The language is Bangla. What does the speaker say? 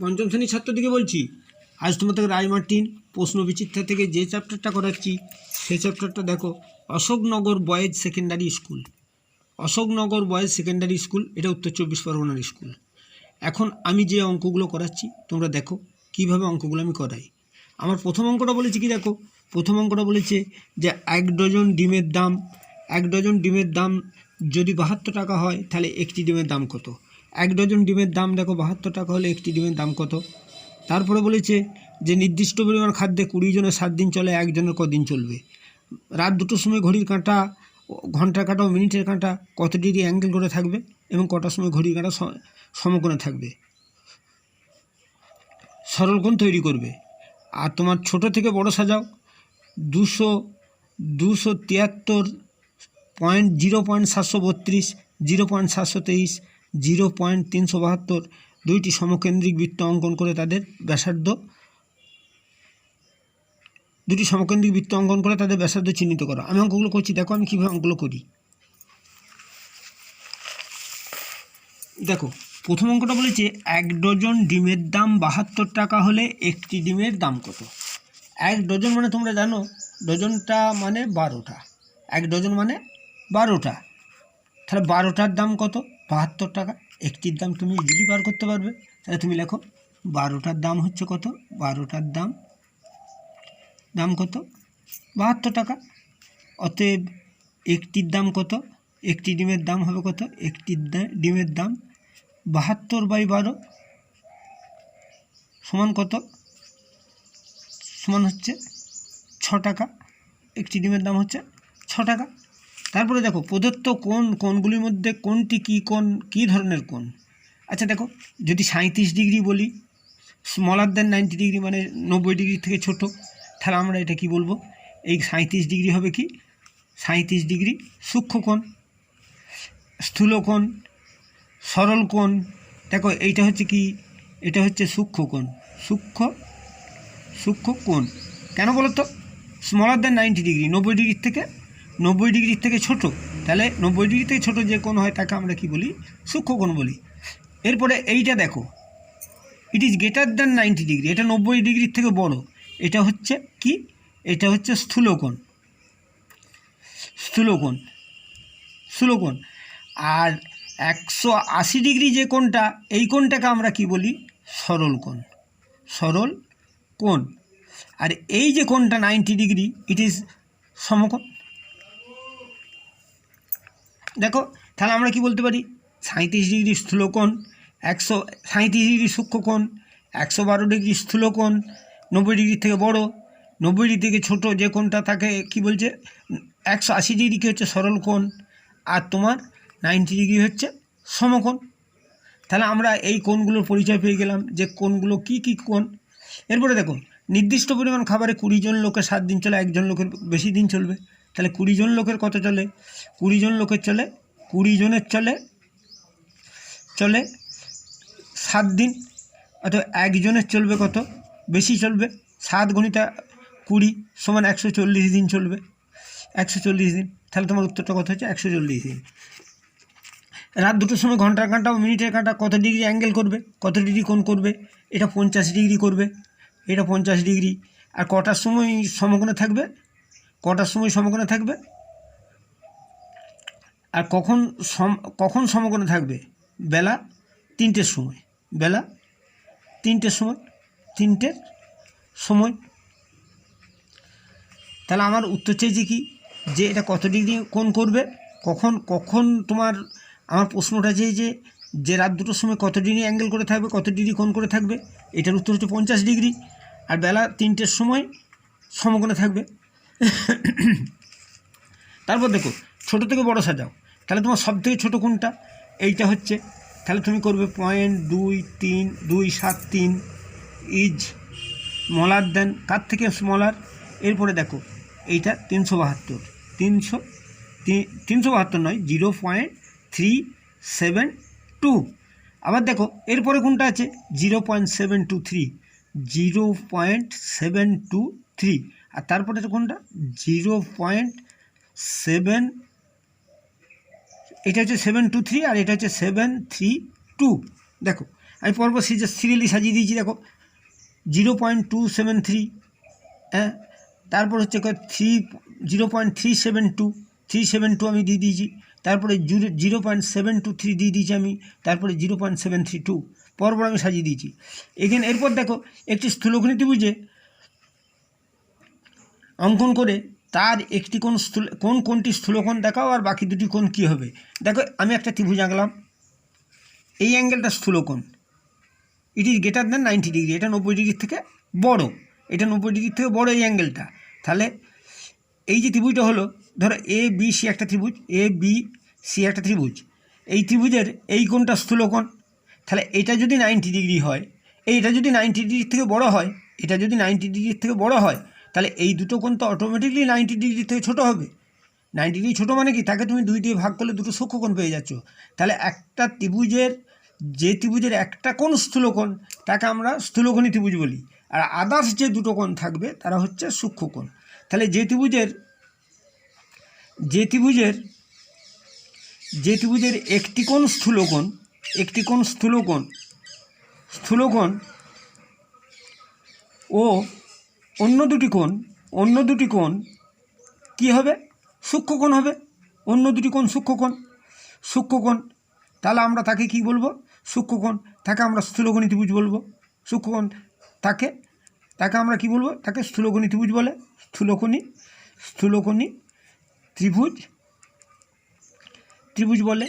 পঞ্চম শ্রেণির ছাত্রদিকে বলছি। আজ তোমাদের রায় মার্টিন প্রশ্ন বিচিত্রা থেকে যে চ্যাপ্টারটা করাচ্ছি, সেই চ্যাপ্টারটা দেখো, Ashoknagar boys secondary school. Ashoknagar boys secondary school, এটা উত্তর চব্বিশ পরগনার স্কুল। এখন আমি যে অঙ্কগুলো করাচ্ছি, তোমরা দেখো কীভাবে অঙ্কগুলো আমি করাই। আমার প্রথম অঙ্কটা বলেছি কি দেখো, প্রথম অঙ্কটা বলেছে যে এক ডজন ডিমের দাম, এক ডজন ডিমের দাম যদি বাহাত্তর টাকা হয়, তাহলে একটি ডিমের দাম কত? এক ডজন ডিমের দাম দেখো বাহাত্তর টাকা হলে একটি ডিমের দাম কত? তারপরে বলেছে যে নির্দিষ্ট পরিমাণ খাদ্যে কুড়ি জনের সাত দিন চলে একজনের কদিন চলবে। রাত দুটোর সময় ঘড়ির কাঁটা, ঘণ্টার কাঁটা ও মিনিটের কাঁটা কত ডিগ্রি অ্যাঙ্গেল করে থাকবে এবং কটার সময় ঘড়ির কাঁটা সমকোণে থাকবে? সরলকোণ তৈরি করবে। আর তোমার ছোট থেকে বড় সাজাও। দুশো দুশো তিয়াত্তর পয়েন্ট জিরো পয়েন্ট সাতশো বত্রিশ, জিরো পয়েন্ট সাতশো তেইশ জিরো পয়েন্ট তিনশো বাহাত্তর দুইটি সমকেন্দ্রিক বৃত্ত অঙ্কন করে তাদের ব্যাসার্ধ দুটি সমকেন্দ্রিক বৃত্ত অঙ্কন করে তাদের ব্যাসার্ধ চিহ্নিত করো। আমি অঙ্কগুলো করছি, দেখো আমি কীভাবে অঙ্কগুলো করি। দেখো, প্রথম অঙ্কটা বলেছে এক ডজন ডিমের দাম বাহাত্তর টাকা হলে একটি ডিমের দাম কত? এক ডজন মানে তোমরা জানো, ডজনটা মানে বারোটা। এক ডজন মানে বারোটা। তাহলে বারোটার দাম কত? বাহাত্তর টাকা, একটির দাম তুমি ইজিলি বার করতে পারবে। তাহলে তুমি লেখো, বারোটার দাম হচ্ছে কত? বারোটার দাম দাম কত? বাহাত্তর টাকা। অতএব একটির দাম কত? একটি ডিমের দাম হবে কত? একটির দা- ডিমের দাম বাহাত্তর বাই বারো সমান কত? সমান হচ্ছে ছ টাকা। একটি ডিমের দাম হচ্ছে ছ টাকা। তারপরে দেখো প্রদত্ত কোন কোনগুলির মধ্যে কোনটি কী কোন কী ধরনের কোন আচ্ছা দেখো, যদি সাঁত্রিশ ডিগ্রি বলি স্মলার দেন নাইনটি ডিগ্রি মানে নব্বই ডিগ্রি থেকে ছোট, তাহলে আমরা এটা কি বলব? এই সাঁত্রিশ ডিগ্রি হবে কি? সাঁত্রিশ ডিগ্রি সূক্ষ্ম কোণ, স্থূল কোণ, সরল কোণ। দেখো, এইটা হচ্ছে কি? এটা হচ্ছে সূক্ষ্ম কোণ, সূক্ষ্ম সূক্ষ্ম কোণ। কেন বলো তো স্মলার দেন নাইনটি ডিগ্রি নব্বই ডিগ্রির থেকে নব্বই ডিগ্রির থেকে ছোট। তাহলে নব্বই ডিগ্রি থেকে ছোট যে কোণ হয় তাকে আমরা কি বলি? সূক্ষ্ম কোণ বলি। এরপরে এইটা দেখো। It is greater than ninety degree এটা নব্বই ডিগ্রির থেকে বড়। এটা হচ্ছে কি? এটা হচ্ছে স্থূলকোণ স্থূলকোণ স্থূলকোণ আর একশো আশি ডিগ্রি যে কোণটা, এই কোণটাকে আমরা কি বলি? সরল কোণ। সরল কোণ। আর এই যে কোণটা নাইনটি ডিগ্রি ইট ইজ সমকোণ। দেখো, তাহলে আমরা কি বলতে পারি? সাঁত্রিশ ডিগ্রি স্থূলকোণ, একশো সাঁত্রিশ ডিগ্রি সূক্ষ্মকোণ, একশো বারো ডিগ্রি স্থূলকোণ, নব্বই ডিগ্রি থেকে বড়, নব্বই ডিগ্রি থেকে ছোট যে কোণটা তাকে কি বলছে? একশো আশি ডিগ্রি কি হচ্ছে? সরল কোণ। আর তোমার নাইনটি ডিগ্রি হচ্ছে সমকোণ। তাহলে আমরা এই কোণগুলোর পরিচয় পেয়ে গেলাম যে কোণগুলো কি কি কোণ। এরপরে দেখুন নির্দিষ্ট পরিমাণ খাবারে কুড়ি জন লোকের, সাত দিন চলে, একজন লোকের বেশি দিন চলবে। তাহলে কুড়ি জন লোকের কত চলে? কুড়ি জন লোকের চলে, কুড়ি জনের চলে চলে সাত দিন। অর্থাৎ একজনের চলবে কত? বেশি চলবে। সাত গণিতা কুড়ি সমান একশো চল্লিশ দিন চলবে। একশো চল্লিশ দিন। তাহলে তোমার উত্তরটা কত হচ্ছে? একশো চল্লিশ দিন। রাত দুটোর সময় ঘণ্টার কাঁটা ও মিনিটের কাঁটা কত ডিগ্রি অ্যাঙ্গেল করবে? কত ডিগ্রি কোন করবে? এটা পঞ্চাশ ডিগ্রি করবে। এটা পঞ্চাশ ডিগ্রি। আর কটার সময় সমকোণে থাকবে? কটার সময় সমকোণে থাকবে? আর কখন সম, কখন সমকোণে থাকবে? বেলা তিনটের সময়। বেলা তিনটের সময় তিনটের সময়। তাহলে আমার উত্তর চাইছে কি? যে এটা কত ডিগ্রি কোন করবে? কখন কখন তোমার, আমার প্রশ্নটা চেয়েছে যে যে রাত দুটোর সময় কত ডিগ্রি অ্যাঙ্গেল করে থাকবে, কত ডিগ্রি কোন করে থাকবে? এটার উত্তর হচ্ছে পঞ্চাশ ডিগ্রি। আর বেলা তিনটের সময় সমকোণে থাকবে। তারপর দেখো, ছোট থেকে বড় সাজাও। তাহলে তোমার সব থেকে ছোটো কোনটা? এইটা হচ্ছে, তাহলে তুমি করবে পয়েন্ট দুই তিন, দুই সাত তিন, ইজ স্মলার দেন কার থেকে স্মলার এরপরে দেখো, এইটা তিনশো বাহাত্তর। তিনশো তিনশো বাহাত্তর নয়, zero point three seven two আবার দেখো, এরপরে কোনটা আছে? Zero point seven two three zero point seven two three আর তারপরে কোনটা? জিরো পয়েন্ট সেভেন, এটা হচ্ছে সেভেন টু থ্রি আর এটা হচ্ছে সেভেন থ্রি টু। দেখো, আমি পরপর সিরিজ সিরিয়ালি সাজিয়ে দিয়েছি, দেখো। Zero point two seven three হ্যাঁ? তারপর হচ্ছে three, zero point three seven two, three seven two আমি দিয়ে দিয়েছি। তারপরে zero point seven two three দিয়ে দিয়েছি আমি, তারপরে zero point seven three two, পরপর আমি সাজিয়ে দিয়েছি। এখানে এরপর দেখো, একটি স্থূলকোণী ত্রিভুজে অঙ্কন করে তার একটি কোন স্থূল কোন কোনটি স্থূলকোণ দেখাও আর বাকি দুটি কোণ কী হবে? দেখো, আমি একটা ত্রিভুজ আঁকলাম। এই অ্যাঙ্গেলটা স্থূলকোণ। It is greater than ninety degree এটা নব্বই ডিগ্রির থেকে বড়। এটা নব্বই ডিগ্রির থেকে বড় এই অ্যাঙ্গেলটা। তাহলে এই যে ত্রিভুজটা হলো, ধরো এ বি সি একটা ত্রিভুজ। এ বি সি একটা ত্রিভুজ। এই ত্রিভুজের এই কোণটা স্থূলকোণ। তাহলে এটা যদি নাইনটি ডিগ্রি হয়, এইটা যদি নাইনটি ডিগ্রির থেকে বড় হয়, এটা যদি নাইনটি ডিগ্রির থেকে বড় হয় তাহলে এই দুটো কোণ তো অটোমেটিকলি নাইনটি ডিগ্রি থেকে ছোটো হবে। নাইনটি ডিগ্রি ছোটো মানে কি? তাকে তুমি দুই দিয়ে ভাগ করলে দুটো সূক্ষ্মকোণ পেয়ে যাচ্ছ। তাহলে একটা ত্রিভুজের, যে ত্রিভুজের একটা কোণ স্থূলকোণ, তাকে আমরা স্থূলকোণী ত্রিভুজ বলি। আর আদার্স যে দুটো কোণ থাকবে, তারা হচ্ছে সূক্ষ্মকোণ তাহলে যে ত্রিভুজের যে ত্রিভুজের যে ত্রিভুজের একটি কোণ স্থূলকোণ, একটি কোণ স্থূলকোণ স্থূলকোণ ও অন্য দুটি কোণ, অন্য দুটি কোণ কী হবে? সূক্ষ্মকোণ হবে। অন্য দুটি কোণ সূক্ষ্মকোণ সূক্ষ্মকোণ তাহলে আমরা তাকে কি বলব? সূক্ষ্মকোণ তাকে আমরা স্থূলকোণী ত্রিভুজ বলব। সূক্ষ্মকোণ তাকে তাকে আমরা কি বলব? তাকে স্থূলকোণী ত্রিভুজ বলে। স্থূলকোণী স্থূলকোণী ত্রিভুজ ত্রিভুজ বলে।